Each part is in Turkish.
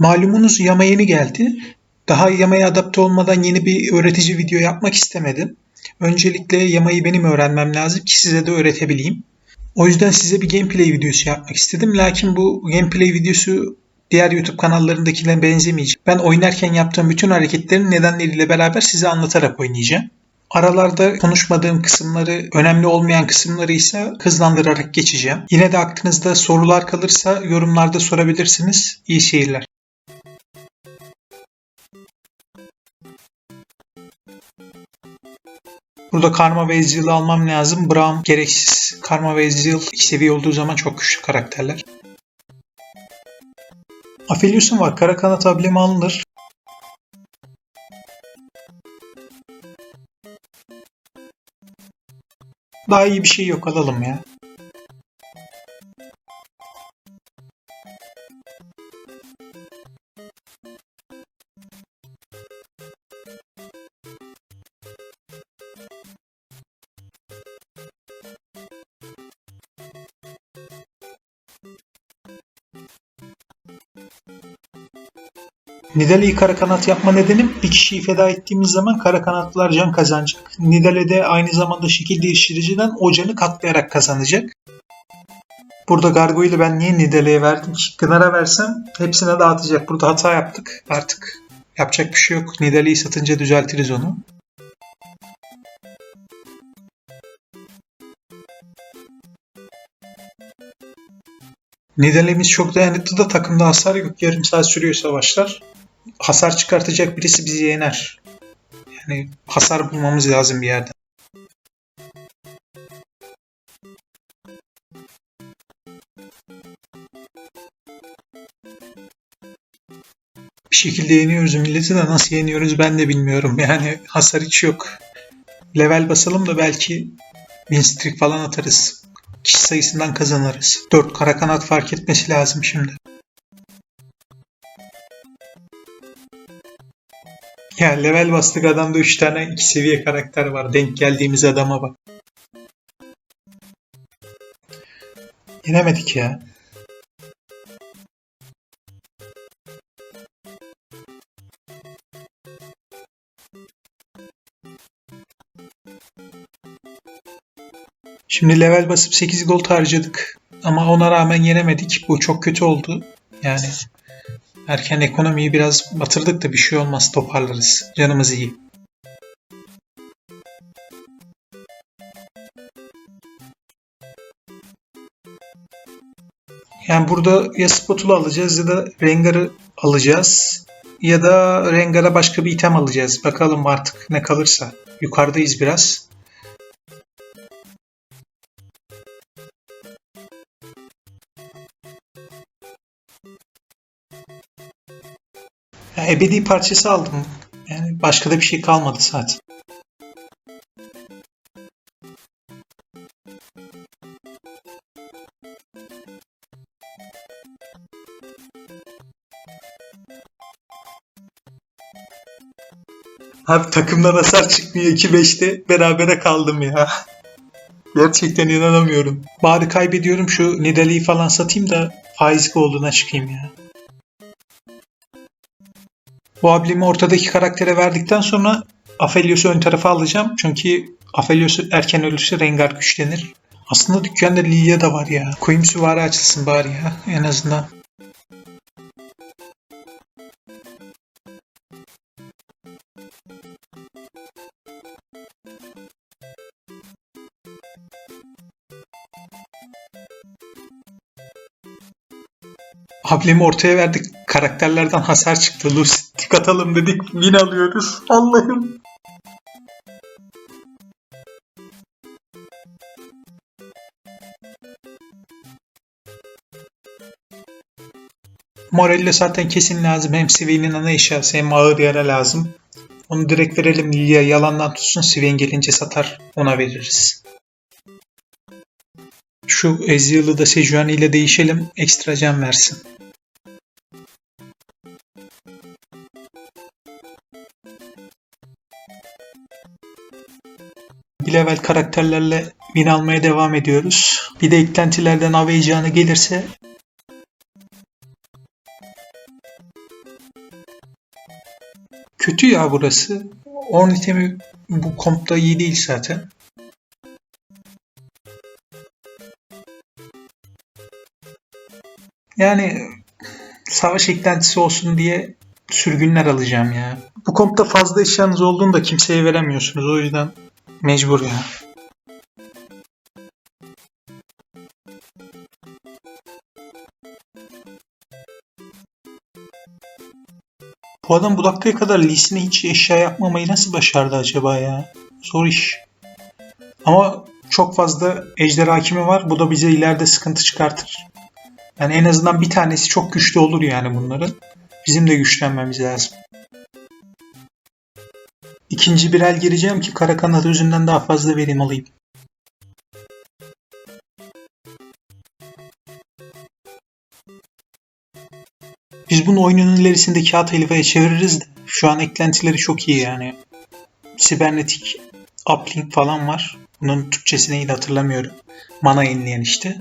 Malumunuz Yama yeni geldi. Daha Yama'ya adapte olmadan yeni bir öğretici video yapmak istemedim. Öncelikle Yama'yı benim öğrenmem lazım ki size de öğretebileyim. O yüzden size bir gameplay videosu yapmak istedim. Lakin bu gameplay videosu diğer YouTube kanallarındakilerine benzemeyecek. Ben oynarken yaptığım bütün hareketlerin nedenleriyle beraber size anlatarak oynayacağım. Aralarda konuşmadığım kısımları, önemli olmayan kısımları ise hızlandırarak geçeceğim. Yine de aklınızda sorular kalırsa yorumlarda sorabilirsiniz. İyi seyirler. Burada Karma ve Ezreal'ı almam lazım. Braum gereksiz. Karma ve Ezreal iki seviye olduğu zaman çok güçlü karakterler. Aphelios'un var. Kara kanat ablemi alınır. Daha iyi bir şey yok alalım ya. Nidalee'yi kara kanat yapma nedenim bir kişiyi feda ettiğimiz zaman kara kanatlılar can kazanacak. Nidale de aynı zamanda şekil değiştiriciden o canı katlayarak kazanacak. Burada Gargoyle'ı ben niye Nidalee'ye verdim ki? Gınar'a versem hepsine dağıtacak. Burada hata yaptık. Artık yapacak bir şey yok. Nidalee'yi satınca düzeltiriz onu. Nidalee'miz çok dayanıklı da takımda hasar yok. Yarım saat sürüyor savaşlar hasar çıkartacak birisi bizi yener. Yani hasar bulmamız lazım bir yerden. Bir şekilde yeniyoruz milleti de nasıl yeniyoruz ben de bilmiyorum. Yani hasar hiç yok. Level basalım da belki win streak falan atarız. Kişi sayısından kazanırız. 4 kara kanat fark etmesi lazım şimdi. Ya level bastık adamda 3 tane 2 seviye karakter var. Denk geldiğimiz adama bak. Yenemedik ya. Şimdi level basıp 8 gold harcadık. Ama ona rağmen yenemedik. Bu çok kötü oldu. Yani Erken ekonomiyi biraz batırdık da bir şey olmaz toparlarız. Canımız iyi. Yani burada ya Spotul'u alacağız ya da Rengar'ı alacağız. Ya da Rengar'a başka bir item alacağız. Bakalım artık ne kalırsa. Yukarıdayız biraz. Ebedi parçası aldım. Yani başka da bir şey kalmadı zaten. Abi takımdan hasar çıkmıyor 2-5'te berabere kaldım ya. Gerçekten inanamıyorum. Bari kaybediyorum şu Nidalee'yi falan satayım da faiz olduğuna çıkayım ya. Bu ablimi ortadaki karaktere verdikten sonra Aphelios'u ön tarafa alacağım. Çünkü Aphelios erken ölürse Rengar güçlenir. Aslında dükkanda Lilia da var ya. Queen süvari açılsın bari ya en azından. Ablemi ortaya verdik. Karakterlerden hasar çıktı. Lucy tik atalım dedik. Win alıyoruz. Allah'ım. Morelle zaten kesin lazım. Hem Sivey'nin ana eşyası hem ağır yara lazım. Onu direkt verelim Lilia yalandan tutsun. Sivey'in gelince satar. Ona veririz. Şu Ezreal'ı da Sejuani ile değişelim. Ekstra can versin. Bir level karakterlerle win almaya devam ediyoruz. Bir de eklentilerden av heyecanı gelirse Kötü ya burası. 10 itemi bu kompta iyi değil zaten. Yani savaş eklentisi olsun diye sürgünler alacağım ya. Bu kompta fazla eşyanız olduğunda kimseye veremiyorsunuz. O yüzden mecbur ya. Bu adam bu dakikaya kadar Lee'sine hiç eşya yapmamayı nasıl başardı acaba ya? Zor iş. Ama çok fazla ejder hakimi var. Bu da bize ileride sıkıntı çıkartır. Yani en azından bir tanesi çok güçlü olur yani bunların. Bizim de güçlenmemiz lazım. İkinci bir el gireceğim ki kara kanat yüzünden daha fazla verim alayım. Biz bunu oyunun ilerisinde kağıt helvaya çeviririz de şu an eklentileri çok iyi yani. Sibernetik uplink falan var. Bunun Türkçesi neydi hatırlamıyorum. Mana yenileyen işte.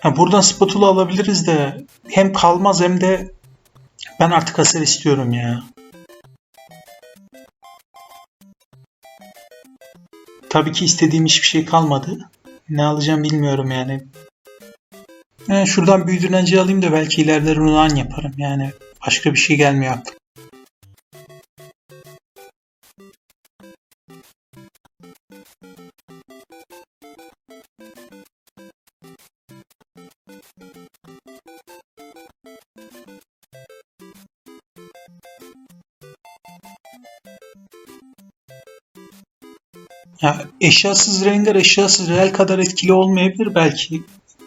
Ha, buradan spatula alabiliriz de hem kalmaz hem de ben artık hasar istiyorum ya. Tabii ki istediğim hiçbir şey kalmadı. Ne alacağım bilmiyorum yani. yani şuradan büyü direnci alayım da belki ileride runan yaparım yani. Başka bir şey gelmiyor aklıma. Ya eşyasız Rengar eşyasız Real kadar etkili olmayabilir belki.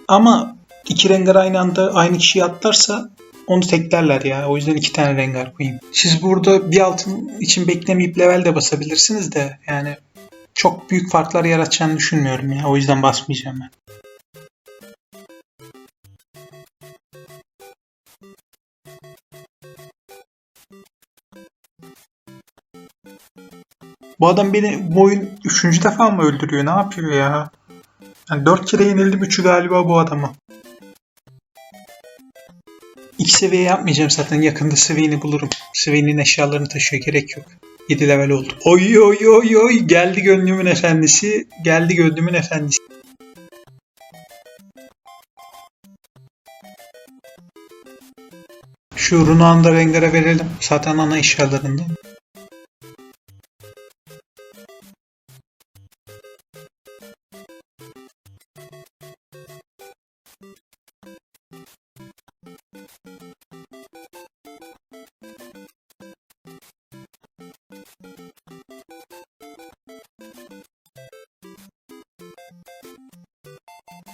Ama iki Rengar aynı anda aynı kişiye atlarsa onu teklerler ya. O yüzden iki tane Rengar koyayım. Siz burada bir altın için beklemeyip level de basabilirsiniz de yani çok büyük farklar yaratacağını düşünmüyorum ya. O yüzden basmayacağım ben. Bu adam beni bu oyun üçüncü defa mı öldürüyor? Ne yapıyor ya? Yani dört kere yenildim. Üçü galiba bu adama. İlk seviye yapmayacağım zaten. Yakında Swain'i bulurum. Swain'in eşyalarını taşıyor. Gerek yok. 7 level oldu. Oy oy oy oy. Geldi gönlümün efendisi. Geldi gönlümün efendisi. Şu Runan'ı da Rengar'a verelim. Zaten ana eşyalarından.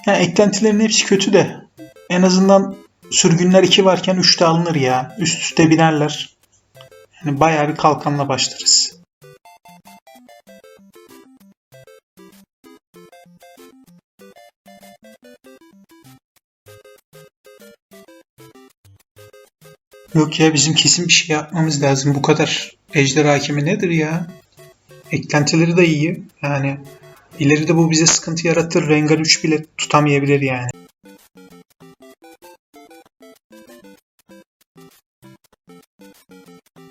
Yani eklentilerin hepsi kötü de en azından sürgünler 2 varken 3 de alınır ya. Üst üste binerler. Yani bayağı bir kalkanla başlarız. Yok ya bizim kesin bir şey yapmamız lazım. Bu kadar ejder hakimi nedir ya? Eklentileri de iyi. Yani ileride bu bize sıkıntı yaratır. Rengar 3 bile tutamayabilir yani.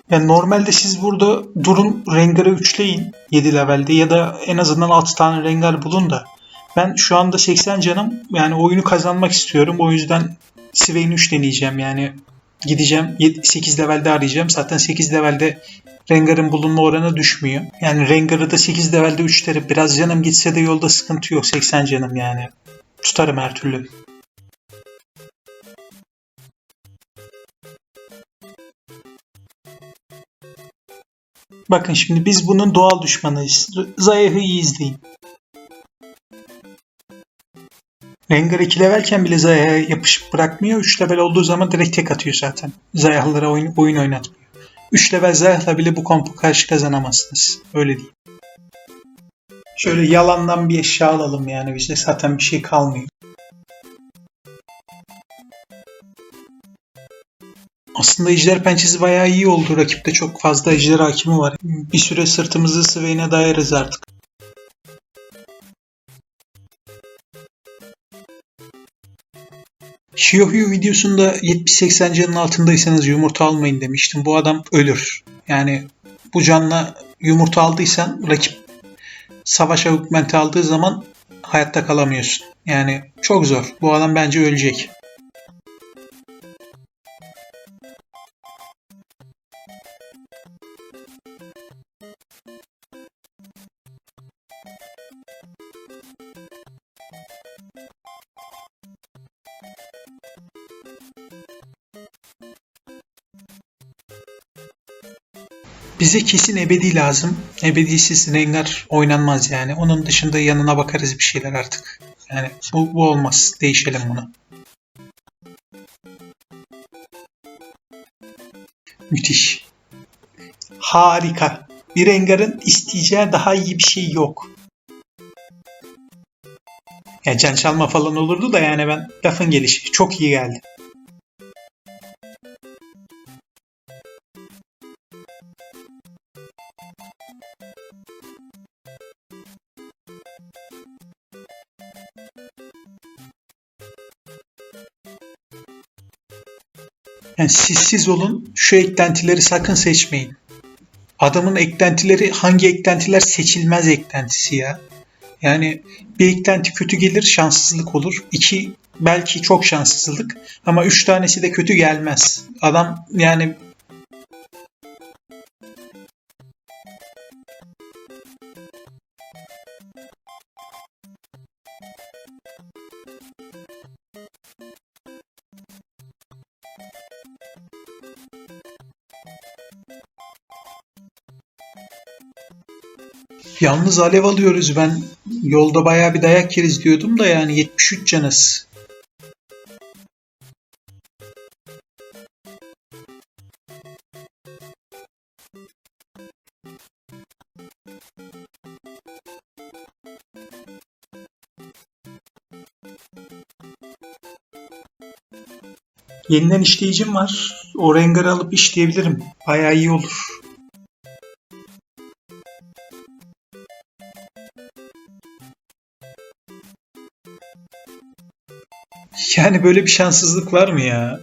Yani normalde siz burada durun Rengar'ı üçleyin 7 levelde ya da en azından 6 tane Rengar bulun da ben şu anda 80 canım yani oyunu kazanmak istiyorum. O yüzden Swain 3 deneyeceğim yani gideceğim 8 levelde arayacağım. Zaten 8 levelde Rengar'ın bulunma oranı düşmüyor. Yani Rengar'ı da 8 levelde 3 derim. Biraz canım gitse de yolda sıkıntı yok. 80 canım yani. Tutarım her türlü. Bakın şimdi biz bunun doğal düşmanıyız. Zayıf'ı iyi izleyin. Rengar 2 levelken bile Zayah'a yapışıp bırakmıyor. 3 level olduğu zaman direkt tek atıyor zaten. Zayah'lara oyun, oyun oynatmıyor. 3 level Zayah'la bile bu kompu karşı kazanamazsınız. Öyle değil. Şöyle yalandan bir eşya alalım yani bize zaten bir şey kalmıyor. Aslında ejder pençesi bayağı iyi oldu. Rakipte çok fazla ejder hakimi var. Bir süre sırtımızı Swain'e dayarız artık. Shiohyu videosunda 70-80 canın altındaysanız yumurta almayın demiştim. Bu adam ölür. Yani bu canla yumurta aldıysan rakip savaş augmenti aldığı zaman hayatta kalamıyorsun. Yani çok zor. Bu adam bence ölecek. Bize kesin ebedi lazım. Ebedisiz Rengar oynanmaz yani. Onun dışında yanına bakarız bir şeyler artık. Yani bu, bu olmaz. Değişelim bunu. Müthiş. Harika. Bir Rengar'ın isteyeceği daha iyi bir şey yok. Ya can çalma falan olurdu da yani ben lafın gelişi çok iyi geldi. Yani siz siz olun, şu eklentileri sakın seçmeyin. Adamın eklentileri hangi eklentiler seçilmez eklentisi ya. Yani bir eklenti kötü gelir şanssızlık olur. İki belki çok şanssızlık ama üç tanesi de kötü gelmez. Adam yani Yalnız alev alıyoruz. Ben yolda bayağı bir dayak yeriz diyordum da yani 73 canız. Yeniden işleyicim var. O rengarı alıp işleyebilirim. Bayağı iyi olur. Yani böyle bir şanssızlık var mı ya?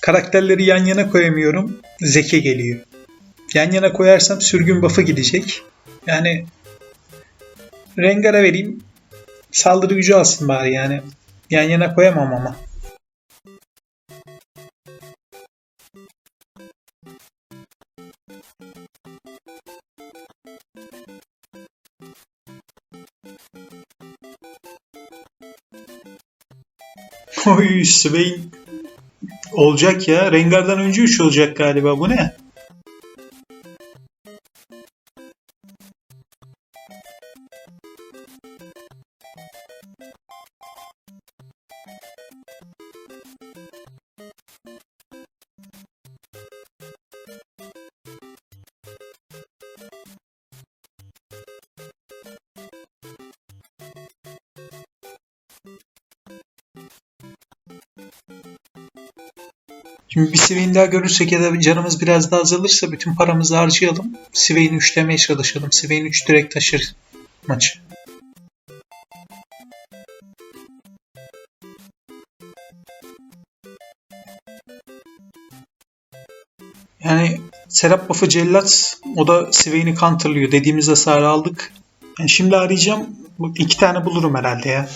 Karakterleri yan yana koyamıyorum. Zeke geliyor. Yan yana koyarsam sürgün buff'ı gidecek. Yani Rengar'a vereyim. Saldırı gücü alsın bari yani. Yan yana koyamam ama. Oy Swain olacak ya. Rengar'dan önce 3 olacak galiba. Bu ne? Şimdi bir Swain daha görürsek ya da canımız biraz daha azalırsa bütün paramızı harcayalım. Swain'i üçlemeye çalışalım. Swain 3 direkt taşır maçı. Yani Serap buff'ı cellat o da Swain'i counterlıyor. Dediğimiz hasarı aldık. Yani şimdi arayacağım. iki tane bulurum herhalde ya.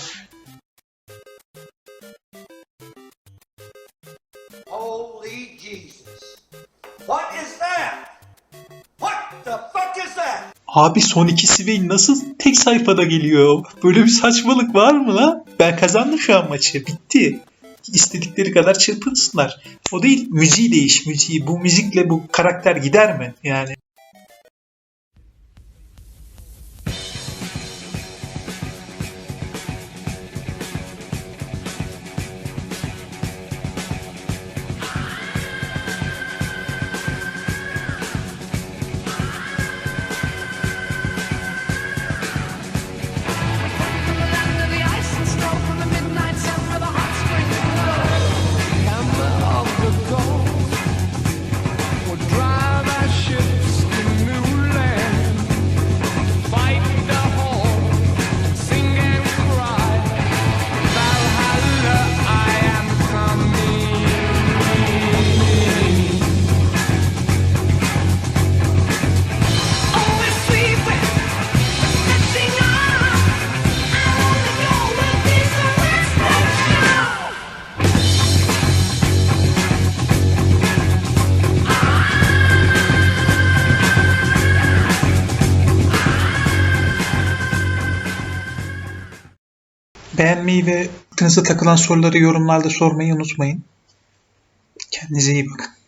Abi son iki Swain nasıl tek sayfada geliyor? Böyle bir saçmalık var mı lan? Ben kazandım şu an maçı. Bitti. İstedikleri kadar çırpınsınlar. O değil müziği değiş müziği. Bu müzikle bu karakter gider mi? Yani Beğenmeyi ve aklınıza takılan soruları yorumlarda sormayı unutmayın. Kendinize iyi bakın.